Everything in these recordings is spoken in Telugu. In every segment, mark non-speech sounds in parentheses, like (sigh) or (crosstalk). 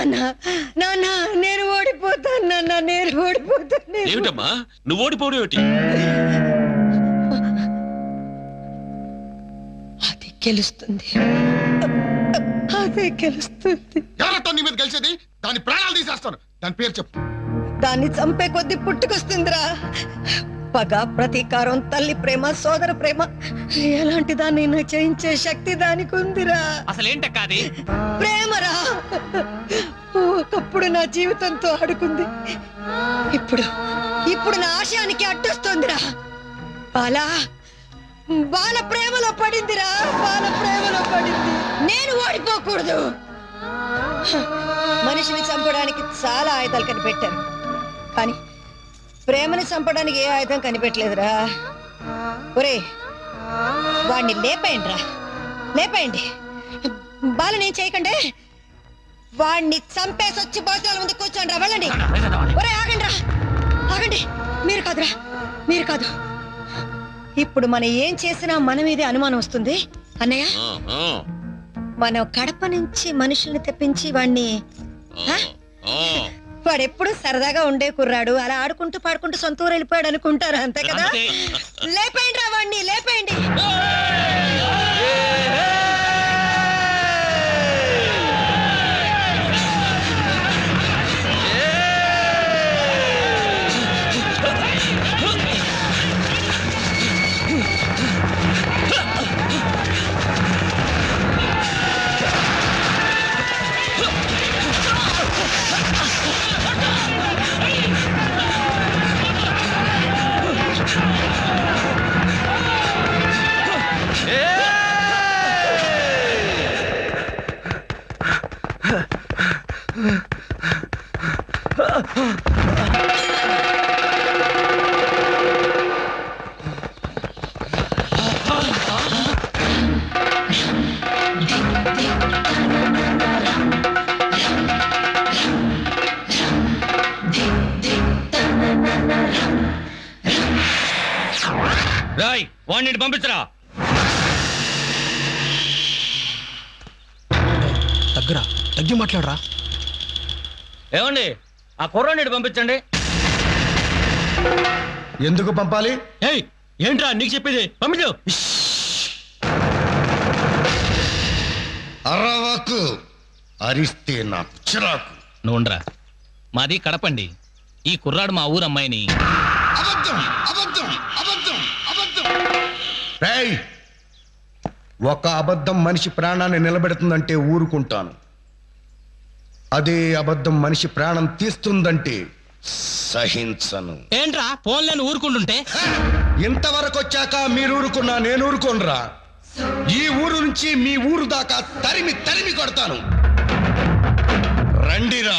నాన్న నాన్న నేను ఓడిపోతాను నాన్న నేను ఓడిపోతాను ఏమిటమ్మా? నువ్వు ఓడిపోవడం ఏమిటి? అది గెలుస్తుంది. అదే గెలుస్తుంది. ఎవరితో నీ మీద గెలిచేది దాని ప్రాణాలు తీసేస్తాను. దాని పేరు చెప్పు. దాన్ని చంపే కొద్ది పుట్టుకొస్తుందిరా. పగ ప్రతీకారం తల్లి ప్రేమ సోదర ప్రేమ. ఎలాంటి దాన్ని జయించే శక్తి దానికి ఉందిరా. అసలేంటక్క అది ప్రేమరా. ఒకప్పుడు నా జీవితంతో ఆడుకుంది. ఇప్పుడు ఇప్పుడు నా ఆశయానికి అడ్డొస్తోందిరా. బాలా బాల ప్రేమలో పడిందిరా. బాల ప్రేమలో పడింది. నేను ఓడిపోకూడదు. మనిషిని చంపడానికి చాలా ఆయుధాలు కనిపెట్టారు కానీ ప్రేమని చంపడానికి ఏ ఆయుధం కనిపెట్టలేదురా. ఒరే వాణ్ణి లేపేయండి. రా లేపేయండి బాలనేం చేయకండి. వాణ్ణి చంపేసి వచ్చి భోజనాల ముందు కూర్చోండి రా వెళ్ళండి. ఒరే ఆగండి రా ఆగండి. మీరు కాదురా. మీరు కాదు. ఇప్పుడు మనం ఏం చేసినా మన మీదే అనుమానం వస్తుంది. అన్నయ్య మనం కడప నుంచి మనుషుల్ని తెప్పించి వాణ్ణి. వాడెప్పుడు సరదాగా ఉండే కుర్రాడు. అలా ఆడుకుంటూ పాడుకుంటూ సొంత ఊరు వెళ్ళిపోయాడు అనుకుంటారు? అంతే కదా? అంతే. లేపేయండి రా లేపేయండి. రాయ్ వాడిని పంపించరా? తగ్గరా తగ్గి మాట్లాడరా. ఏమండి ఆ కుర్రాడిని పంపించండి. ఎందుకు పంపాలి? ఏయ్ ఏంట్రా నీకు చెప్పేది? పంపించు. అరవకు అరిస్తే నాకు చిరాకు. నువ్వుండ్రా మాది కడపండి. ఈ కుర్రాడు మా ఊరు అమ్మాయిని అబద్ధం! అబద్ధం అబద్ధం అబద్ధం. రేయ్ ఒక అబద్ధం మనిషి ప్రాణాన్ని నిలబెడుతుందంటే ఊరుకుంటాను. అదే అబద్ధం మనిషి ప్రాణం తీస్తుందంటే సహించను. ఏంట్రా ఫోన్లేని ఊరుకుంటుంటే? ఇంతవరకు వచ్చాక మీరు ఊరుకున్నా నేను ఊరుకోనరా ఈ ఊరు నుంచి మీ ఊరు దాకా తరిమి తరిమి కొడతాను. రండిరా.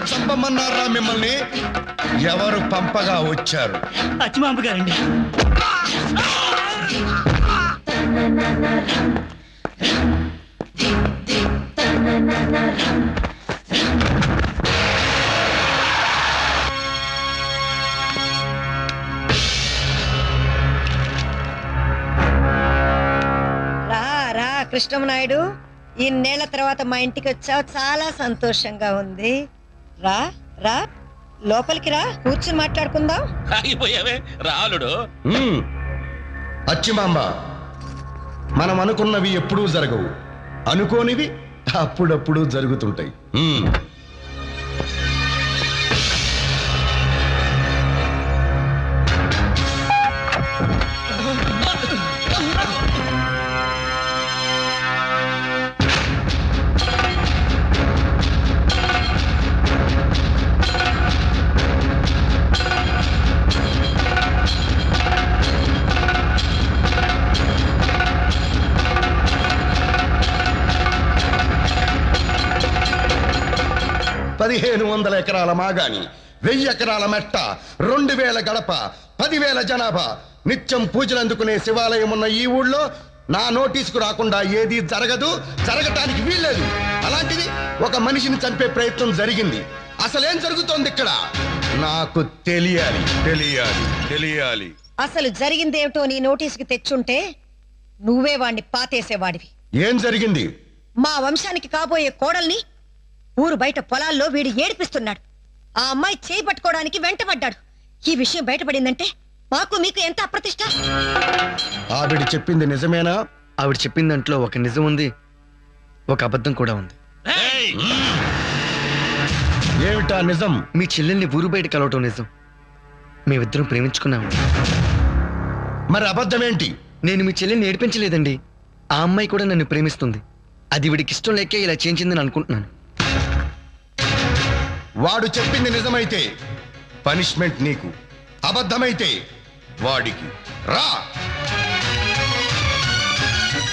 చంపమన్నారా మిమ్మల్ని? ఎవరు పంపగా వచ్చారు? అచ్చిమాంబ గారండి. రా రా కృష్ణమనాయుడు. ఇన్నేళ్ళ తర్వాత మా ఇంటికి వచ్చావు. చాలా సంతోషంగా ఉంది. రా రా లోపలికి రా కూర్చుని మాట్లాడుకుందాం. ఆగిపోయావే రాలుడు. అచ్చిమాంబ మనం అనుకున్నవి ఎప్పుడూ జరగవు. అనుకోనివి అప్పుడప్పుడు జరుగుతుంటాయి. పదిహేను వందల ఎకరాల మాగాని వెయ్యి ఎకరాల మెట్ట రెండు వేల గడప పదివేల జనాభా. నిత్యం పూజలు అందుకునే శివాలయం ఉన్న ఈ ఊళ్ళో నా నోటీసుకు రాకుండా ఏది జరగదు జరగటానికి వీల్లేదు. అలాంటిది ఒక మనిషిని చంపే ప్రయత్నం జరిగింది. అసలేం జరుగుతోంది ఇక్కడ? నాకు తెలియాలి తెలియాలి తెలియాలి. అసలు జరిగిందేమిటో నీ నోటీసుకి తెచ్చుంటే నువ్వే వాణ్ణి పాతేసేవాడివి. ఏం జరిగింది? మా వంశానికి కాబోయే కోడల్ని ఊరు బయట పొలాల్లో వీడు ఏడిపిస్తున్నాడు. ఆ అమ్మాయి చేయి పట్టుకోవడానికి వెంటబడ్డాడు. ఈ విషయం బయటపడిందంటే మాకు మీకు ఎంత అప్రతిష్ట? ఆవిడ చెప్పింది నిజమేనా? ఆవిడ చెప్పిన దాంట్లో ఒక నిజం ఉంది ఒక అబద్ధం కూడా ఉంది. ఏయ్! ఏమిటా నిజం? మీ చెల్లెల్ని ఊరు బయట కలవటం నిజం. మేమిద్దరం ప్రేమించుకున్నాము మరి అబద్ధమేంటి నేను మీ చెల్లెల్ని ఏడిపించలేదండి. ఆ అమ్మాయి కూడా నన్ను ప్రేమిస్తుంది. అది వీడికి ఇష్టం లేకే ఇలా చేయించిందని అనుకుంటున్నాను. వాడు చెప్పింది నిజమైతే పనిష్మెంట్ నీకు అబద్ధమైతే వాడికి. రా!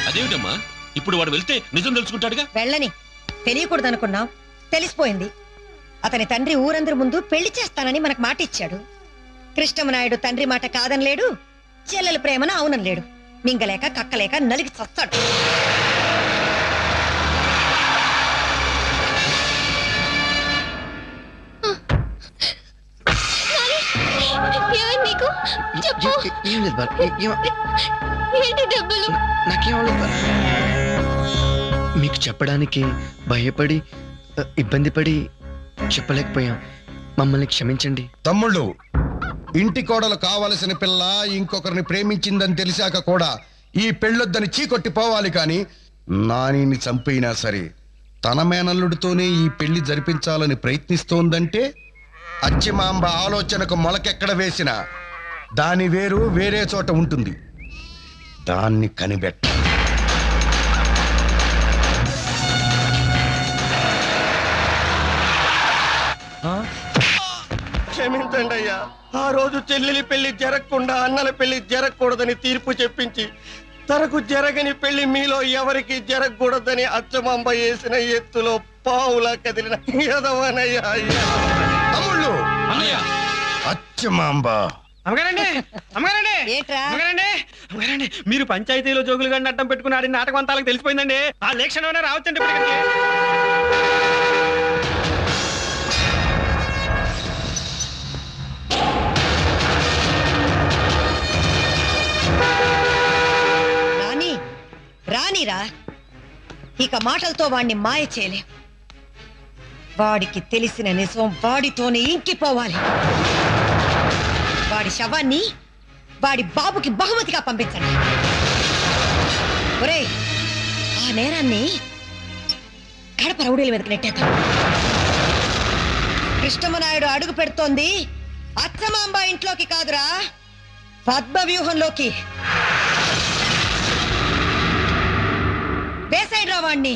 అదేమిటమ్మా? ఇప్పుడు వాడు వెళ్తే నిజం తెలుసుకుంటాడుగా? వెళ్ళని. తెలియకూడదనుకున్నాం తెలిసిపోయింది. అతని తండ్రి ఊరందరి ముందు పెళ్ళి చేస్తానని మనకు మాట ఇచ్చాడు కృష్ణమనాయుడు తండ్రి మాట కాదనలేడు. చెల్లెల ప్రేమను అవునలేడు మింగలేక కక్కలేక నలిగి చస్తాడు. చెప్పు ఏ- ఏ- ఏం లేదు బాల. ఏ- ఏం- ఏంటి డబ్బులు నాకేం అవ్వలేదు బాల. మీకు చెప్పడానికి భయపడి ఇబ్బంది పడి చెప్పలేకపోయాం మమ్మల్ని క్షమించండి తమ్ముళ్ళు ఇంటి కోడలు కావలసిన పిల్ల ఇంకొకరిని ప్రేమించిందని తెలిసాక కూడా ఈ పెళ్ళొద్దని చీకొట్టి పోవాలి కాని నానిని చంపైనా సరే తన మేనల్లుడితోనే ఈ పెళ్ళి జరిపించాలని ప్రయత్నిస్తోందంటే అచ్చిమాంబ ఆలోచనకు మొలకెక్కడ వేసిన దాని వేరు వేరే చోట ఉంటుంది. దాన్ని కనిపెట్ట. క్షమించండి అయ్యా ఆ రోజు చెల్లెలి పెళ్ళి జరగకుండా అన్నల పెళ్ళి జరగకూడదని తీర్పు చెప్పించి తనకు జరగని పెళ్ళి మీలో ఎవరికి జరగకూడదని అచ్చమాంబ వేసిన ఎత్తులో పావులా కదిలిన ఎదవనయ్యా అయ్యా. తమ్ముళ్ళు! అచ్చమాంబ! అమ్మగారండి అమ్మగారండి ఏంట్రా? అమ్మగారండి అమ్మగారండి మీరు పంచాయతీలో జోగులు గండి అడ్డం పెట్టుకుని ఆడిన నాటకం అంతా వాళ్ళకి తెలిసిపోయిందండి. ఆ లేఖనం రావచ్చండి ఇప్పటికి. రాని రానిరా ఇక మాటలతో వాణ్ణి మాయ చేయలే. వాడికి తెలిసిన నిజం వాడితోనే ఇంకిపోవాలి. వాడి శవాన్ని వాడి బాబుకి బహుమతిగా పంపించండి. ఒరేయ్ ఆ నేరాన్ని కడప రౌడీల మీదకి నెట్టేద్దాం. కృష్ణమనాయుడు అడుగు పెడుతోంది అచ్చమాంబ ఇంట్లోకి కాదురా పద్మ వ్యూహంలోకి వేసేయండిరా వాణ్ణి.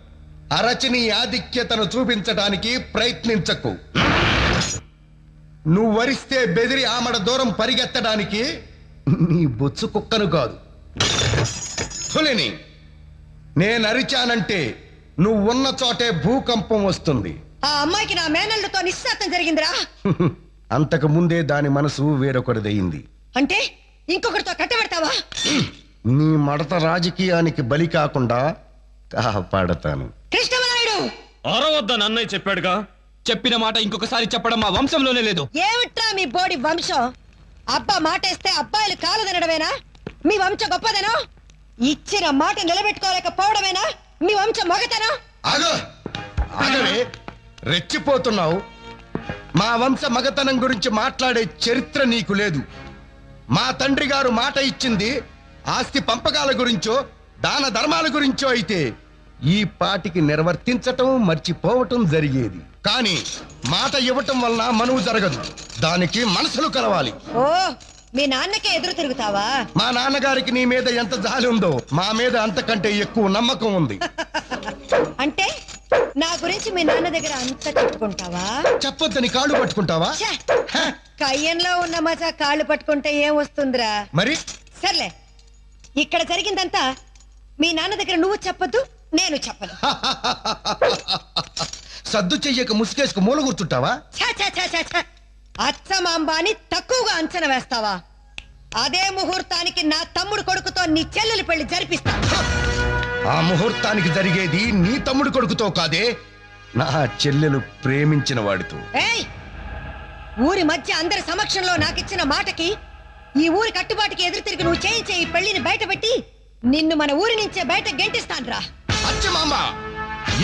అరచిని ఆధిక్యతను చూపించడానికి ప్రయత్నించకు. నువ్వు వరిస్తే బెదిరి ఆమడ దూరం పరిగెత్తడానికి నీ బొచ్చు కుక్కను కాదు. పులిని నేను అరిచానంటే నువ్వు ఉన్న చోటే భూకంపం వస్తుంది. ఆ అమ్మాయికి నా మేనల్లుతో నిశ్చాతం జరిగిందిరా. (laughs) అంతకు ముందే దాని మనసు వేరొకరిదయింది. అంటే ఇంకొకరితో కట్టబెడతావా? నీ మడత రాజకీయానికి బలి కాకుండా కాపాడతాను కృష్ణమనాయుడు! అరవద్దని అన్నయ్య చెప్పాడుగా? చెప్పిన మాట ఇంకొకసారి చెప్పడం మా వంశంలోనే లేదు. ఏమిట్రా మీ బోడి వంశం? అబ్బా మాటేస్తే అబ్బాయిలు కాలు తినడమేనా? మీ వంశం గొప్పదనం? ఇచ్చిన మాట నిలబెట్టుకోలేకపోవడమేనా? మీ వంశం మగతనం? ఆగు! ఆగవే! రెచ్చిపోతున్నావు. మా వంశ మగతనం గురించి మాట్లాడే చరిత్ర నీకు లేదు. మా తండ్రి గారు మాట ఇచ్చింది ఆస్తి పంపకాల గురించో దాన ధర్మాల గురించో అయితే ఈ పాటికి నిర్వర్తించటం మర్చిపోవటం జరిగేది. కానీ మాట ఇవ్వటం వలన మనువు జరగదు. దానికి మనసులు కలవాలి. ఓ మీ నాన్నకే ఎదురు తిరుగుతావా? మా నాన్నగారికి నీ మీద ఎంత జాలి ఉందో మా మీద అంతకంటే ఎక్కువ నమ్మకం ఉంది. (laughs) అంటే నా గురించి మీ నాన్న దగ్గర అంత చెప్పుకుంటావా? చెప్పొద్దని కాళ్ళు పట్టుకుంటావా? ఛే! కయ్యంలో ఉన్న మజా కాళ్ళు పట్టుకుంటే ఏం వస్తుందిరా? మరి? సర్లే. ఇక్కడ జరిగిందంతా మీ నాన్న దగ్గర నువ్వు చెప్పొద్దు నేను చెప్పను. సద్దు చెయ్యక ముసుకేసుకు మూల కూర్చుంటావా ఛ, ఛ, ఛ, ఛ, ఛ. అచ్చమాంబాని తక్కువగా అంచనా వేస్తావా? అదే ముహూర్తానికి నా తమ్ముడు కొడుకుతో నీ చెల్లెలు పెళ్ళి జరిపిస్తాను. ఆ ముహూర్తానికి జరిగేది నీ తమ్ముడు కొడుకుతో కాదే నా చెల్లెలు ప్రేమించిన వాడితో. ఏయ్! ఊరి మధ్య అందరి సమక్షంలో నాకిచ్చిన మాటకి ఈ ఊరి కట్టుబాటుకి ఎదురు తిరిగి నువ్వు చేయించే ఈ పెళ్ళిని బయటపెట్టి నిన్ను మన ఊరి నుంచే బయట గెంటిస్తాన్రా. అచ్చమామ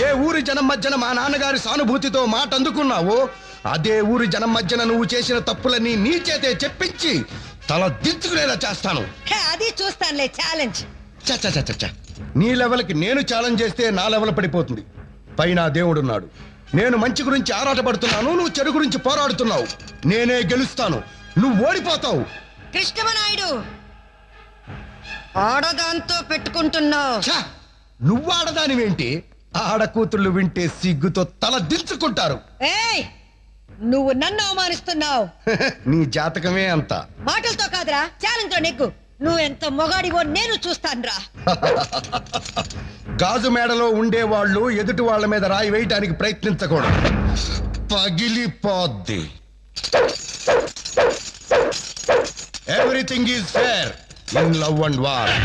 ఏ ఊరి జనం మధ్యన మా నాన్నగారి సానుభూతితో మాట అందుకున్నావో అదే ఊరి జనం మధ్యన నువ్వు చేసిన తప్పులని నీ చేతే చెప్పించి తల దించుకునేలా చేస్తాను. హే, అది చూస్తానులే ఛాలెంజ్ చ చ చ చ చ. నీ లెవెల్కి నేను ఛాలెంజ్ చేస్తే నా లెవెల్ పడిపోతుంది. పైన దేవుడున్నాడు. నేను మంచి గురించి ఆరాటపడుతున్నాను నువ్వు చెడు గురించి పోరాడుతున్నావు. నేనే గెలుస్తాను. నువ్వు ఓడిపోతావు. కృష్ణమనాయుడు! ఆడదాంతో పెట్టుకుంటున్నావు! నువ్వు ఆడదానివేంటి? ఆడ కూతుళ్ళు వింటే సిగ్గుతో తల దించుకుంటారు. ఏయ్! నువ్వు నన్ను అవమానిస్తున్నావు. (laughs) నీ జాతకమే అంత. మాటలతో కాదురా ఛాలెంజ్ నీకు. నువ్వు ఎంత మొగాడివో నేను చూస్తానురా. (laughs) గాజు మేడలో ఉండేవాళ్ళు ఎదుటి వాళ్ళ మీద రాయి వేయటానికి ప్రయత్నించకూడదు. పగిలిపోద్ది. Everything is fair in love and war